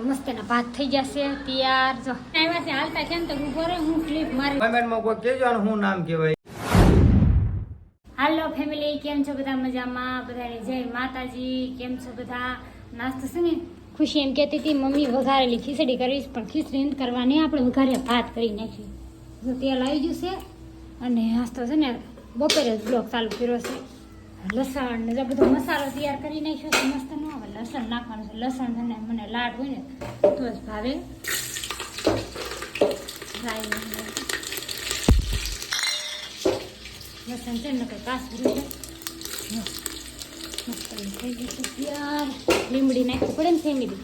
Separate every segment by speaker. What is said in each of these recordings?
Speaker 1: તો મસ્ત એના ભાત થઈ જશે તૈયાર જો. આવ્યા છે હાલતા છે ને તો ઊભો રહે હું ક્લિપ મારી.
Speaker 2: કમેન્ટમાં કોઈ કહેજો આનું હું નામ કહેવાય.
Speaker 1: હાલો ફેમિલી કેમ છો બધા મજામાં? બધાને જય માતાજી કેમ છો બધા? નાસ્તો છે ને? ખુશી એમ કહેતી હતી મમ્મી વઘારેલી ખીચડી કરીશ પણ ખીચડી કરવાની આપણે વઘારે ભાત કરી નાખી જો તેલ આવી ગયું છે અને નાસ્તો છે ને બપોરે જ બ્લોક ચાલુ કર્યો છે. લસણ ને બધો મસાલો તૈયાર કરી નાખ્યો છે મસ્ત ન આવે. લસણ નાખવાનું છે. લસણ અને મને લાડ હોય ને, તો જ ભાવે. રાઈ લસણ છે ને કંઈ કાસરું છે. લીમડી નાખવી પડે ને ફેમિલી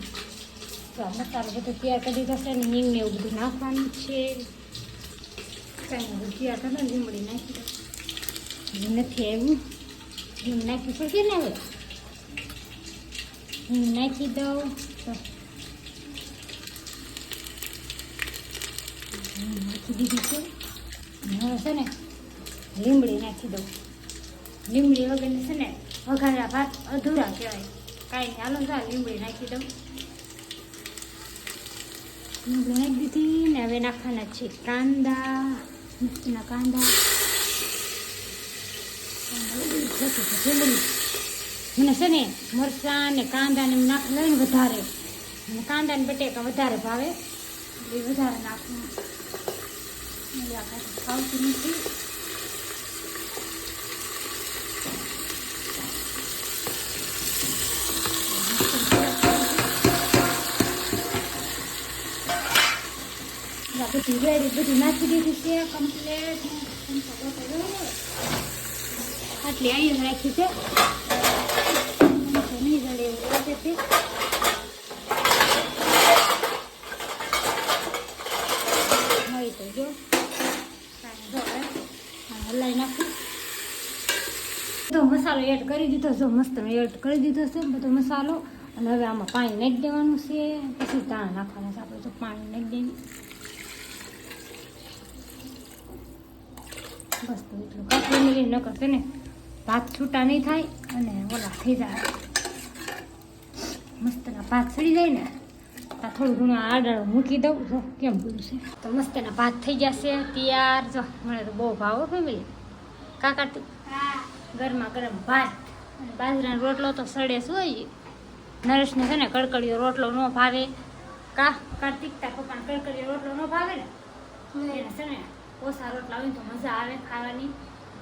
Speaker 1: તો આ મસાલો બધો તૈયાર કરી દીધો ને હિંગ ને એવું બધું નાખવાનું છે. કાંઈ બધું તૈયાર કરો લીમડી નાખી દો નથી આવ્યું. હિંગ નાખવી પડશે ને હવે? નાખી દઉં નાખી દીધી છે હવે છે ને લીમડી નાખી દઉં લીમડી વગરની છે ને વઘારેલા ભાત અધૂરા કહેવાય કાંઈ નહીં હાલો ચાલ લીમડી નાખી દઉં લીમડી નાખી દીધી ને હવે નાખવાના છે કાંદા મસ્તીના કાંદા કાંદા જલ્દી. મને છે ને મરચાં ને કાંદા ને નાખ લઈને વધારે. અને કાંદા ને બટેકા વધારે ભાવે. એ વધારે નાખું. ખાવતી નથી. બધી રેડી બધી નાખી દીધી છે કમ્પ્લેટ આટલી અહીંયા નાખી છે. એવું મળી તો જો હલાવી નાખું. બધો મસાલો એડ કરી દીધો જો મસ્ત એડ કરી દીધો છે બધો મસાલો. અને હવે આમાં પાણી નાખી દેવાનું છે. પછી દાણા નાખવાના છે. આપણે તો પાણી નાખી દેવી. બસ તો એટલું કાપી મેળવી ન કરશે ને, ભાત છૂટા નહીં થાય અને ઓલા થઈ જાય મસ્તના ભાત સડી જાય ને આ થોડું ઘણું આડાળો મૂકી દઉં. જો કેમ બોલું છે? તો મસ્તના ભાત થઈ જશે. તૈયાર જો મને તો બહુ ભાવ ફેમિલી. કાકા તું? ગરમા ગરમ ભાત. અને બાજરાનો રોટલો તો સડે શું હોય. નરેશને છે ને કડકડીયો રોટલો ન ભાવે. કા કાર્તિકતા પપ્પાને કડકડીયો રોટલો ન ભાવે ને? એને છે ને ઓછા રોટલા હોય તો મજા આવે ખાવાની.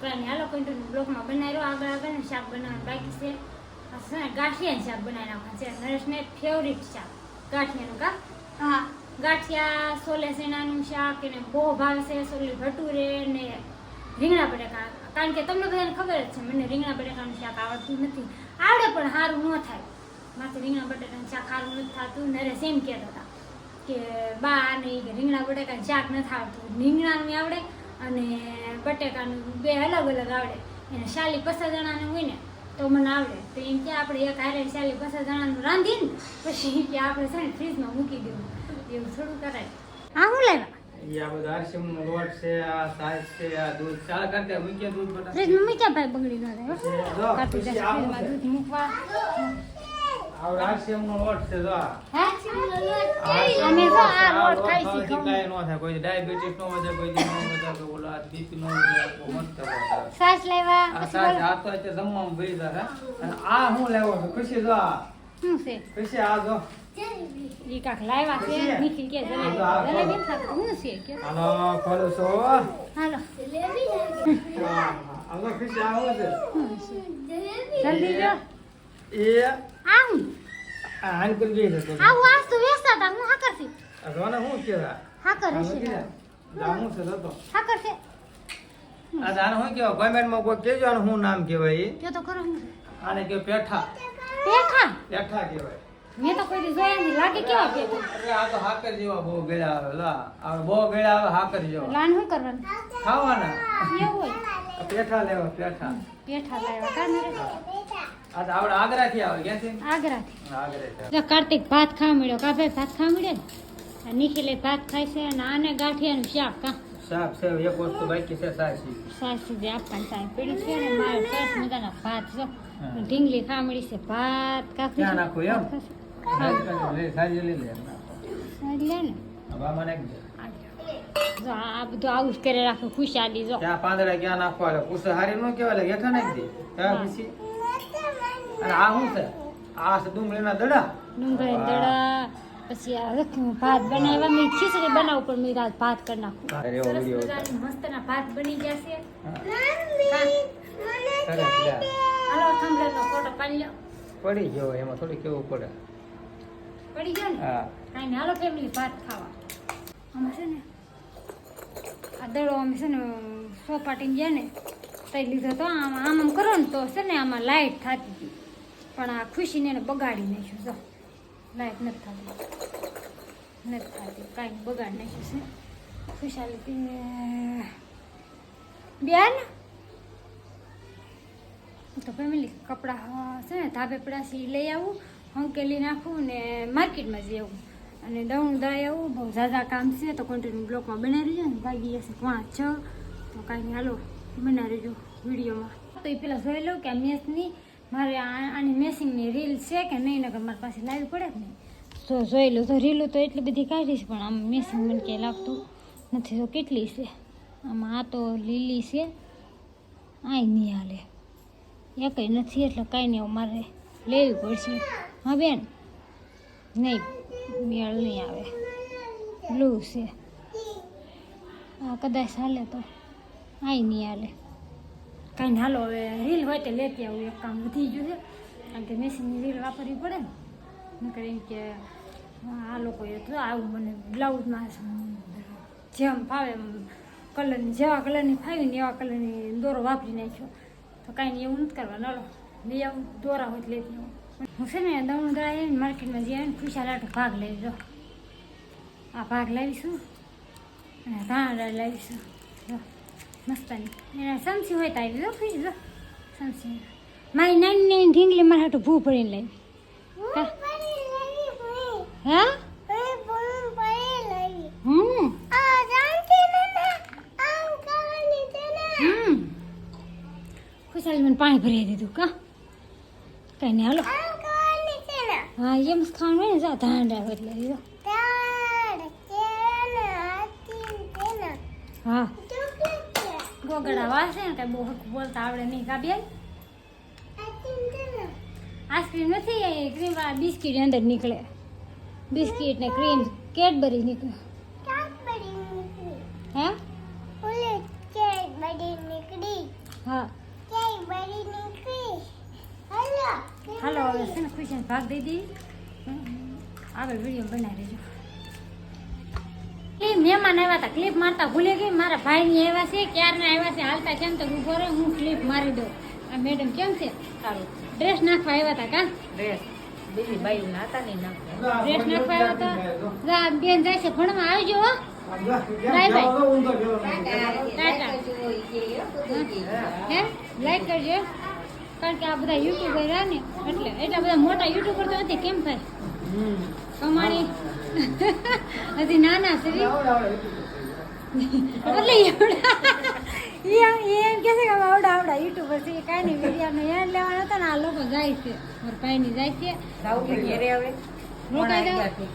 Speaker 1: કઈ હાલો કંઈ બ્લોકમાં બનાવ્યો આગળ આગળ ને શાક બનાવવાનું બાકી છે. ગાંઠિયાનું શાક બનાવી નાખવાનું છે. નરેશને ફેવરિટ શાક. ગાંઠિયાનું કા? હા. ગાંઠિયા સોલે સેનાનું શાક એને બહુ ભાવે છે. સોલી ભટુરે ને રીંગણા બટાકા. કારણ કે તમને બધાને ખબર જ છે મને રીંગણા બટાકાનું શાક આવડતું નથી. આવડે પણ સારું ન થાય. માથે રીંગણા બટાકાનું શાક સારું નથી થતું. નરેશ એમ કહેતા હતા કે બા ને ઈ કે રીંગણા બટાકાનું શાક નથી આવડતું. રીંગણાનું આવડે અને બટાકાનું બે અલગ અલગ આવડે. એને શાલી પચાસ જણાનું હોય ને તો મને આવડે. તો એમ કે આપણે એક હારે ચાલી પચાસ જણાનું રાંધીને પછી કે આપણે છે ને ફ્રીજમાં મૂકી દેવું. એવું થોડું કરાય. હા હું
Speaker 2: લેવા? આ બધું આરસીમનો લોટ છે આ સાસ છે આ દૂધ ચાલ કરતા દૂધ બટા
Speaker 1: ફ્રીજમાં મૂક્યા ભાઈ બગડી ન જાય કાપી
Speaker 2: પછી
Speaker 1: ફ્રીજમાં દૂધ મૂકવા.
Speaker 2: આ આરસીમનો લોટ છે જો
Speaker 1: હે?
Speaker 2: આ
Speaker 1: અમે જો
Speaker 2: કાંઈ ન થાય. કોઈ ડાયાબિટીસ નો વધે કોઈ દી વધે કોઈ ઓલા બીપી નો વધે મસ્ત વધે.
Speaker 1: સાસ
Speaker 2: આ તો અત્યારે જમવામાં ભરી જાય અને આ હું લેવો છું? ખુશી જો આ.
Speaker 1: શું છે?
Speaker 2: ખુશી આ જો.
Speaker 1: ઈ કાક લાવ્યા છે
Speaker 2: પછી?
Speaker 1: કે જલેબી.
Speaker 2: હા, હા,
Speaker 1: જલેબી નથી ખાતું. છે? કે
Speaker 2: હાલો ખોલું છું.
Speaker 1: હાલો.
Speaker 2: હા, હાલો ખુશી આ છે?
Speaker 1: જલ્દી જો.
Speaker 2: એ
Speaker 1: આમ
Speaker 2: આ હાનકુલ ગઈ છે તો.
Speaker 1: આવું આજ તો વેચતા હતા હું હાકર થી
Speaker 2: જોને શું કહેવાય?
Speaker 1: હાકર
Speaker 2: આ
Speaker 1: હશે
Speaker 2: મૂકી છે તો.
Speaker 1: હા કરશે.
Speaker 2: આ જાણે શું કહેવાય? માં કોઈ કેજો આનું શું નામ કહેવાય
Speaker 1: કે તો કરો હું.
Speaker 2: આને કે પેઠા.
Speaker 1: પેઠા?
Speaker 2: પેઠા કહેવાય.
Speaker 1: મેં તો કોઈ દી જોયા નથી લાગે કેવા કે
Speaker 2: અરે આ તો હાકર જેવા બહુ ગળ્યા આવે લા. આ બહુ ગળ્યા આવે હાકર જેવા.
Speaker 1: લાન શું કરવાનું?
Speaker 2: ખાવાના?
Speaker 1: એવું હોય.
Speaker 2: પેઠા લેવા પેઠા.
Speaker 1: પેઠા લેવા. કા મેરે?
Speaker 2: આ તો આપણે આગ્રાથી આવે ક્યાંથી?
Speaker 1: આગ્રાથી.
Speaker 2: આગ્રાથી
Speaker 1: થી કાર્તિક ભાત ખા મળ્યો. કાફે ભાત ખા મળ્યો નિખિલે ભાત ખાય છે અને આને ગાંઠિયાનું શાક કા
Speaker 2: શાક છે એક વસ્તુ બાકી છે સાચી
Speaker 1: સાસુ જે આપવાની સાય પડી છે ને મારો સરસ મજાના ભાત
Speaker 2: છે
Speaker 1: ઢીંગલી ખામડી છે ભાત કાફી
Speaker 2: ક્યાં નાખું એમ? લે, સારી લઈ લે
Speaker 1: સારી લે ને?
Speaker 2: હવે મને
Speaker 1: જો આ બધું આવું જ કરે રાખે ખુશાલી જો.
Speaker 2: ત્યાં પાંદડા ક્યાં નાખવા લે કુસે હારી નો કહેવાય લે હેઠા નાખી દે. ત્યાં પછી? અને આ શું છે? આ ડુંગળીના દડા.
Speaker 1: ડુંગળી દડા. પછી આ રખી ભાત બનાવ્યા. મેં ખીચડી બનાવું પણ મેં રાત ભાત કરી નાખું. સરસ મજાની મસ્તના ભાત બની
Speaker 2: ગયા છે.
Speaker 1: હાલો થંભલેરનો ફોટો પાડી લો
Speaker 2: પડી ગયો એમાં થોડી કેવું પડે.
Speaker 1: પડી ગયો ને?
Speaker 2: હા.
Speaker 1: કાંઈ ને હાલો ફેમિલી ભાત ખાવા. અમે છે ને આ દડો અમે છે ને સોપાટીને ગયા ને તઈ લીધો તો આમ આમ આમ કરો ને તો છે ને આમાં લાઈટ થતી હતી. પણ આ ખુશીને એને બગાડી નાખ્યું જો. લાઈટ નથી થતી. નથી થતી. કાંઈ બગાડ નાખ્યું છે. ખુશાલી બેન. તો ફેમિલી કપડાં છે ને, ધાબે પડ્યા છે લઈ આવું, હંકેલી નાખું ને માર્કેટમાં જઈ આવું. અને દઉં દઈ આવું, બહુ ઝાઝા કામ છે, તો કોન્ટિન્યુ બ્લોકમાં બનાવી રહેજો ને વાગી જશે પાંચ છ. તો કાંઈ હાલો, બનાવી રહેજો વિડીયોમાં. તો એ પેલા જોઈ લઉં કે મેસની મારે આની મેસિંગની રીલ છે કે નહીં નગર મારી પાસે લાવવી પડે જ નહીં. તો જોઈ લો, તો રીલું તો એટલી બધી કાઢીશ પણ આમ મેસિંગ મને ક્યાંય લાગતું નથી. તો કેટલી છે? આમાં આ તો લીલી છે, આય નહીં હાલે. એ કંઈ નથી, એટલે કાંઈ નહીં મારે લેવી પડશે. હા, બેન? નહીં, મેળ નહીં આવે. બ્લુ છે. આ કદાચ હાલે તો આય નહીં હાલે. કાંઈ હાલો હવે રીલ હોય તો લેતી આવું, એક કામ વધી ગયું છે. કારણ કે મેશિનની રીલ વાપરવી પડે ને. નકર એમ કે આ લોકોએ તો આવું મને બ્લાઉઝમાં જેમ ફાવે એમ કલરની જેવા કલરની ફાવી ને એવા કલરની દોરો વાપરી નાખ્યો. તો કાંઈ નહીં એવું નથી કરવા નલો બે આવું દોરા હોય લેતી આવું. હું છે ને દમણ દળા આવીને માર્કેટમાં જઈ આવીને ખુશાલ આટો ભાગ લઈ જો આ ભાગ લાવીશું અને ધાણા લાવીશું. જો મસ્તાની. સમસી હોય તો આવી લો ફ્રીજ લો સમસી મારી નાની નાની ઢીંગલી મારા હાટું ભૂ ભરીને લાવી હા? હા હમ. હમ. ખુશાલ મને પાણી ભરી દીધું કા? કઈ નહીં હાલો. હા એમ ખાવાનું હોય ને જા ધાંડા હોય એટલે લીધો હા. ગોગડા વાસે ને કઈ બહુ બોલતા આવડે નહીં, કા બેન? આઈસ્ક્રીમ નથી ક્રીમ વાળા બિસ્કીટ અંદર નીકળે. બિસ્કીટ ને ક્રીમ કેડબરી નીકળે હે? હા. હાલો, હવે છે ને ખુશી ભાગ દઈ દઈએ. આગળ વીડિયો બનાવી દેજો. એ મહેમાન આવ્યા હતા ક્લિપ મારતા ભૂલી ગઈ. મારા ભાઈની આવ્યા છે ક્યારના આવ્યા છે હાલતા કેમ તો ઊભો રહે હું ક્લિપ મારી દઉં. આ મેડમ કેમ છે?
Speaker 3: સારું.
Speaker 1: ડ્રેસ નાખવા આવ્યા હતા કા?
Speaker 3: ડ્રેસ બીજી બાઈ નાતા નહીં
Speaker 1: ડ્રેસ નાખવા. આવ્યા હતા? જા. બેન જાય છે ભણવા આવજો હો. બાય ટાટા હે લાઈક કરજો. કારણ કે આ બધા યુટ્યુબર રહ્યા ને એટલે એટલા બધા મોટા યુટ્યુબર તો નથી કેમ થાય કમાણી હજી નાના છે. એટલે એવડા એ એમ- કે છે કે આવડા આવડા યુટ્યુબર છે. કાંઈ નહીં વીડિયો ને એને લેવાના હતા ને આ લોકો જાય છે. મારા ભાઈની જાય છે.
Speaker 3: ઘેરે આવે
Speaker 1: રોકાઈ
Speaker 3: મોડા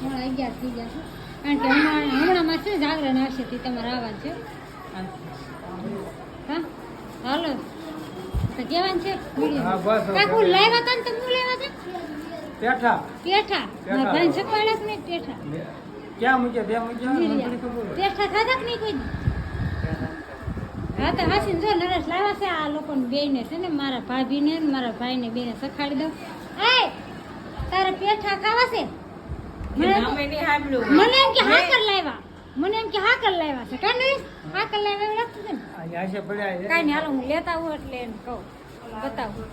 Speaker 1: મોડા અગિયાર થઈ ગયા. છે. કારણ કે હમણાં હમણાંમાં શું જાગરણ આવશે તે તમારે આવવાનું છે. હા. હાલો. તો કેવાનું છે?
Speaker 2: હા, બસ હવે.
Speaker 1: કાકુ લાવ્યા હતા ને તમે હતા?
Speaker 2: પેઠા.
Speaker 1: પેઠા. મારા ભાઈ નહીં પેઠા.
Speaker 2: ક્યાં મૂક્યા? બે મૂક્યા?
Speaker 1: ખાધા કે નહીં કોઈ હા તો હાસીને જો નરેશ લાવ્યા છે આ લોકોને બેયને છે ને મારા ભાભીને ને મારા ભાઈને બેને સખાડી દઉં. એ તારે પેઠા ખાવા છે? મને
Speaker 3: નામે નહીં સાંભળ્યું.
Speaker 1: મને એમ કે હાકર લાવ્યા. મને એમ કે હાકર લાવ્યા છે. કાં હા કર લાવ્યા એવું લાગતું છે ને?
Speaker 2: આ આશે પડ્યા છે.
Speaker 1: કાંઈ નહીં હાલો હું લેતા આવું એટલે એને કહું. બતાવું.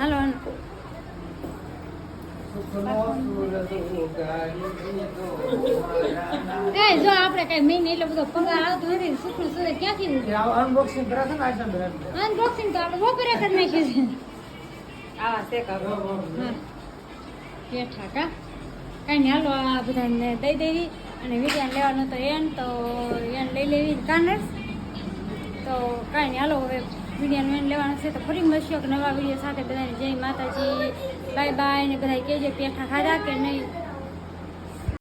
Speaker 1: હાલો. એ જો આપણે કઈ મહિને એટલો બધો પગાર આવતો નથી સુખનું સુરે ક્યાંથી
Speaker 2: કે કરે છે ને
Speaker 1: અનબોક્સિંગ તો આપણે કરી છે
Speaker 3: આવા.
Speaker 1: કા કાંઈ નહીં હાલો આ બધાને દઈ દેવી અને વિજ્ઞાન લેવાનો તો એન તો એને લઈ લેવી કાનર્સ તો કાંઈ નહીં હાલો હવે વિડીયોનો એન્ડ લેવાનો છે તો ફરી મળશું એક નવા વીડિયો સાથે. બધાને જય માતાજી. બાય બાય ને બધા કહેજે પેઠા ખાધા કે નહીં?